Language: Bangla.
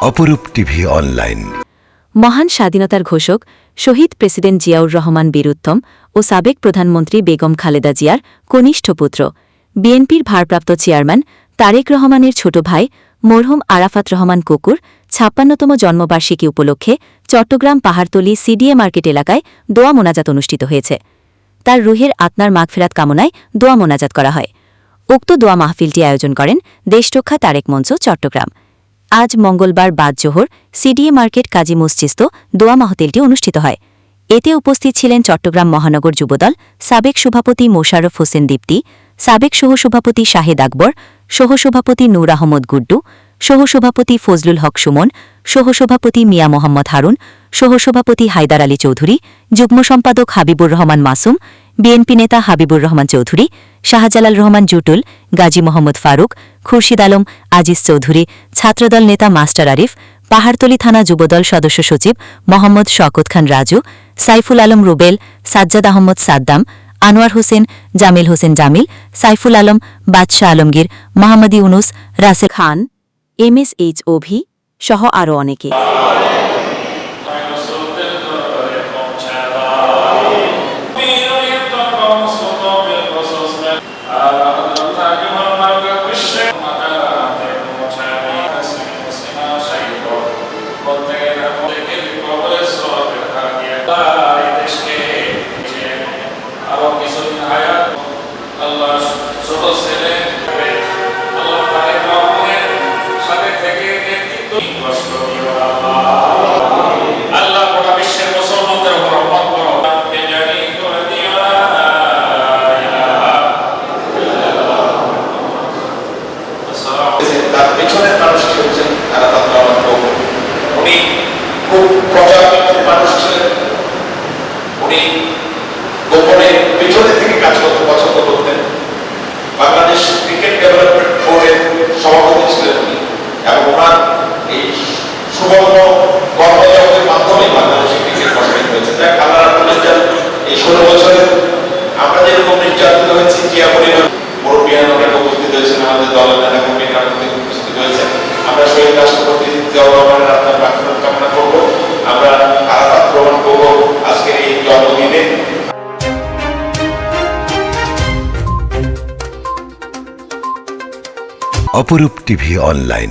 অপরূপ টিভি অনলাইন। মহান স্বাধীনতার ঘোষক শহীদ প্রেসিডেন্ট জিয়াউর রহমান বীরুত্তম ও সাবেক প্রধানমন্ত্রী বেগম খালেদা জিয়ার কনিষ্ঠ পুত্র। বিএনপির ভারপ্রাপ্ত চেয়ারম্যান তারেক রহমানের ছোট ভাই মরহুম আরাফাত রহমান কুকুর ছাপ্পান্নতম জন্মবার্ষিকী উপলক্ষে চট্টগ্রাম পাহাড়তলি সিডিএ মার্কেট এলাকায় দোয়া মোনাজাত অনুষ্ঠিত হয়েছে। তার রুহের আত্মার মাগফেরাত কামনায় দোয়া মোনাজাত করা হয়। উক্ত দোয়া মাহফিলটি আয়োজন করেন দেশরক্ষা তারেক মঞ্চ, চট্টগ্রাম। আজ মঙ্গলবার বাদ জোহর সিডিএ মার্কেট, কাজী মসজিস্ত দোয়া মাহতিলটি অনুষ্ঠিত হয়। এতে উপস্থিত ছিলেন চট্টগ্রাম মহানগর যুবদল, সাবেক সভাপতি মোশাররফ হোসেন দীপ্তি, সাবেক সহসভাপতি শাহেদ আকবর, সহসভাপতি নূর আহমদ গুড্ডু, সহসভাপতি ফজলুল হক সুমন, সহসভাপতি মিয়া মোহাম্মদ হারুন, সহসভাপতি হায়দার আলী চৌধুরী, যুগ্ম সম্পাদক হাবিবুর রহমান মাসুম বিএনপি নেতা হাবিবুর রহমান চৌধুরী, শাহজালাল রহমান জুটুল, গাজী মোহাম্মদ ফারুক, খুরশিদ আলম, আজিজ চৌধুরী, ছাত্রদল নেতা মাস্টার আরিফ, পাহাড়তলী থানা যুবদল সদস্য সচিব মোহাম্মদ শওকত খান Raju, Saiful Alam Rubel, Sajjad Ahmad Saddam, Anwar Hossain, Jamil Hossain Jamil, Saiful Alam, Badshah Alamgir, Mohammad Yunus, Rasel Khan M S H Ovi সহ আরও অনেকে। اللهم খুব প্রজাতন্ত্রের মানুষ ছিলেন উনি গোপনে পেছনে থেকে কাজ করতে পছন্দ করতেন। বাংলাদেশ ক্রিকেট ডেভেলপমেন্ট বোর্ডের সভাপতি ছিলেন উনি এবং ওনার এই সুবর্ণ কর্মজগতের মাধ্যমে বাংলাদেশে ক্রিকেট প্রসারিত হয়েছে। যাক আল্লাহ রাব্বুল এই ষোলো বছরে আমরা যেরকম নির্যাতিত হয়েছি জিয়া পরিবার অনেক উপস্থিত হয়েছেন আমাদের দলের নেতা কর্মীরা অপরূপ টিভি অনলাইন।